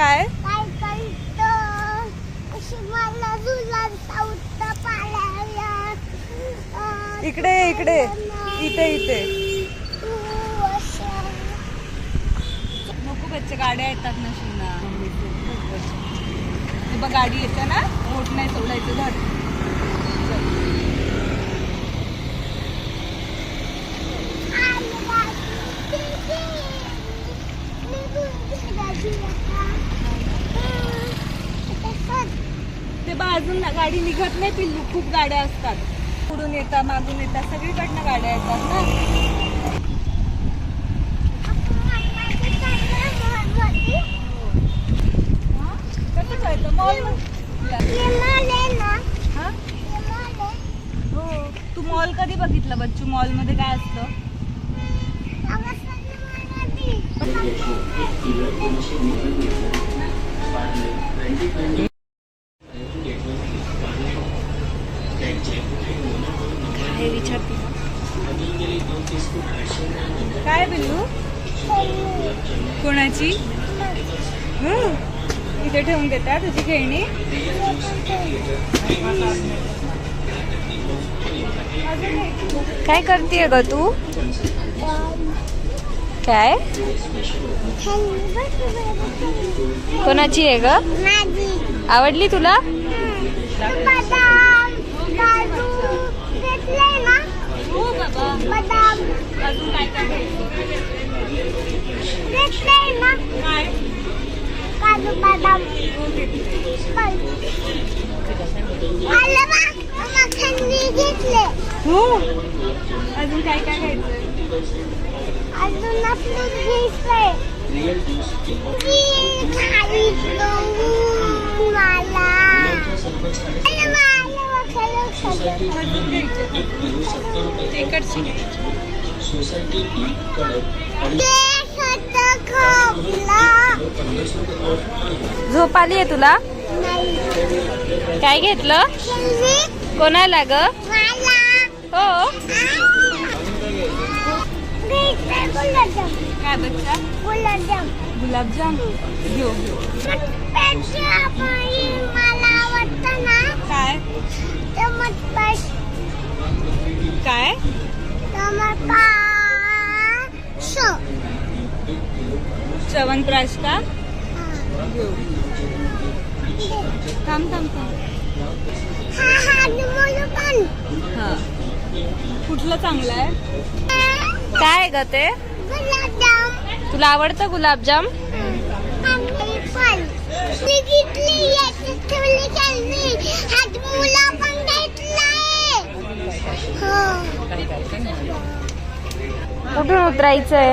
काय? इकडे इकडे. इथे इथे. नको बच्चे गाड्या येतात ना शिना ती बघ गाडी येते ना? मोठ नाही सोडायचं घर. आली ते बाजून गाडी निघत नाही पिल्लू खूप गाड्या असतात. पुढून येतात मागून येतात सगळीकडनं गाड्या येतात ना. कसं मॉल ना, हो? तू मॉल कधी बघितलं बच्चू? मॉलमध्ये काय असतं? कोणाची. इथे ठेवून देता तुझी खेळणी. काय करते ग तू? काय? कोणाची आहे ग? आवडली तुला? हो अजून काय काय काजू बदाम घेतले हो. अजून काय काय घ्यायचं अजून आपलं घ्यायचंय. मला झोप आली आहे तुला. काय घेतलं? कोणाला ग. हो. गुलाबजाम. काय बच्चा? गुलाबजाम. गुलाबजाम? घेऊ घेऊ. मटपॅटच्या बाई मला आवडतं ना काय? च्यवनप्राश का? थांब थांब थांब. हा हा हा. कुठलं चांगलं आहे? काय ग ते? तुला आवडतं गुलाबजाम? हो. कुठून उतरायचंय?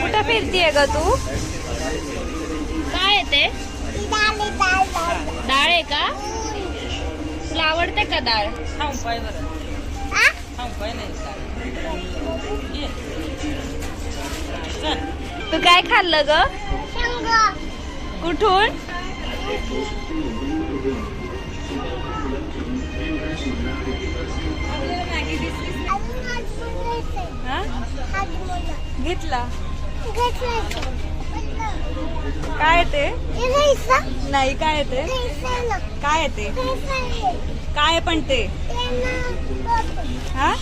कुठं फिरतीये ग तू? काय ते? डाली डाल डाल डाळ आहे का? तुला आवडते का डाळ? तू काय खाल्लं ग? शेंग. कुठून? घेतला. काय ते? घ्यायचं नाही काय ते? घ्यायचं ना काय ते? घ्यायचं काय पण ते? ते ना हा?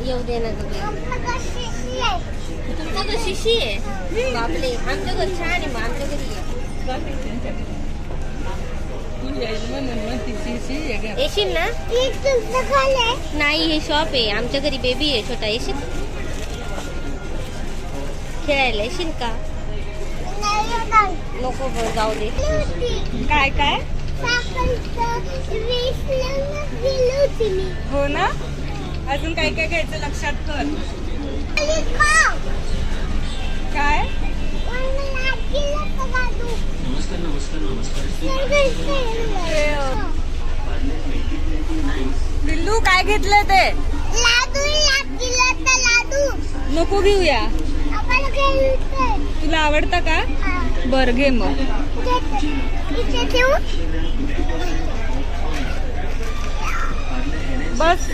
येऊ दे ना आपलं शिशी आहे. तुमचं तर शिशी आहे? बापले आमचं घर छान आहे मग आमच्या घरी. येशील ना? नाही हे शॉप आहे. आमच्या घरी बेबी आहे छोटा. येशील? खेळायला येशील का. नको जाऊ दे. काय काय? हो ना? अजून काय काय घ्यायचं लक्षात कर. आणि खा. पिल्लू काय घेतलं ते नको घेऊया. तुला आवडतं का? बर घे मग. बस.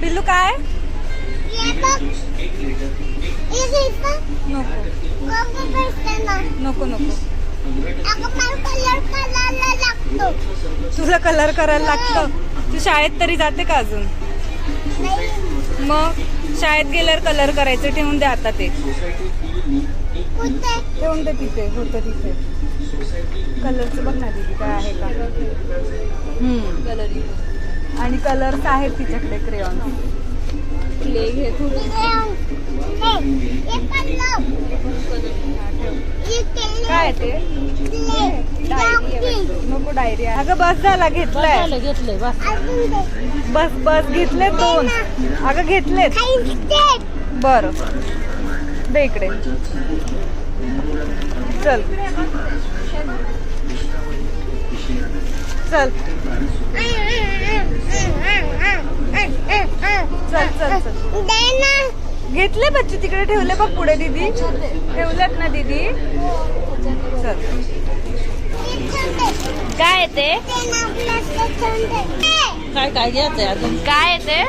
पिल्लू काय? नको. नको. नको अगं मला कलर करायला लागतो. तुला कलर करायला लागतं? तू शाळेत तरी जाते का अजून? मग शाळेत गेल्यावर कलर करायचं ठेवून दे आता ते. ठेवून दे तिथे होतं तिथे. कलरचं बघ ना दीदी काय आहे का? हम्म. आणि कलर्स आहेत तिच्याकडे क्रेऑन क्ले घे तू. काय ते. नको डायरी अगं बस झाला घेतलाय. घेतलंय बस. बस बस घेतले दोन. अगं घेतलेत. बर. दे इकडे. चल. चल. चल चल चल. घेतले बच्चे तिकडे ठेवले बघ पुढे दीदी. ठेवलेत ना दीदी. चल. काय ते? काय काय घ्यायचंय अजून? काय ते?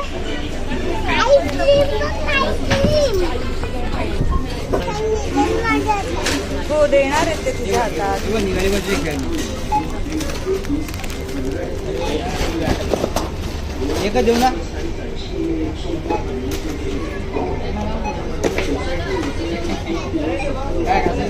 हो देणार आहेत ते तुझ्या हातात. एकच देऊ ना काय खायचं ते घे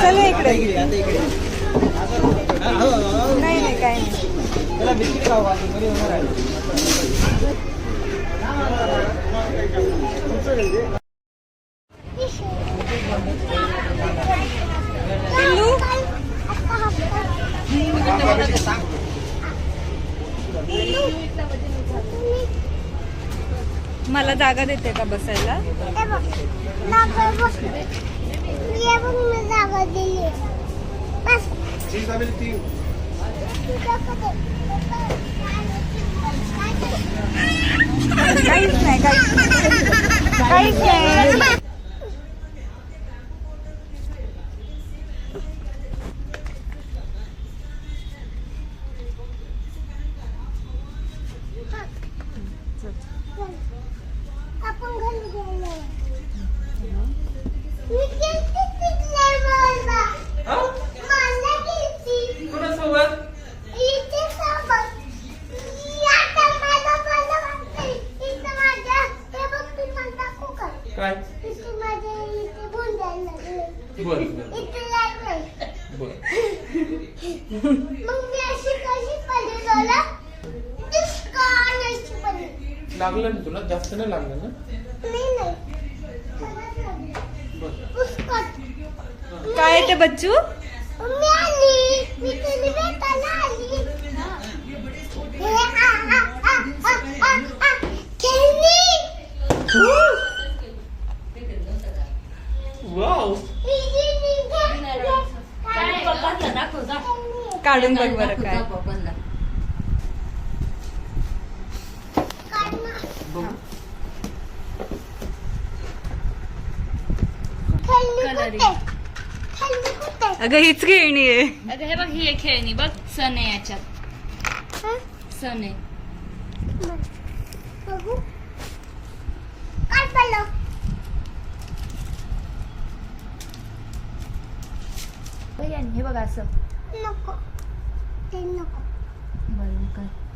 चल इकडे. नाही नाही काय नाही. मला जागा देते का बसायला? काहीच नाही काहीच नाही. काय? बर बर. मग मी अशी कशी पडली झाला दुष्काळ अशी पडली लागलं ना तुला? जास्त नाही लागलं ना? काय आहे ते बच्चू? मी काढून बघ बरं काय? अगं हीच खेळणी आहे. अगं हे बघ ही खेळणी बघ सण आहे याच्यात. हं? सण आहे. पहिलं. हे बघ असं. नको. ते नको. बरं काय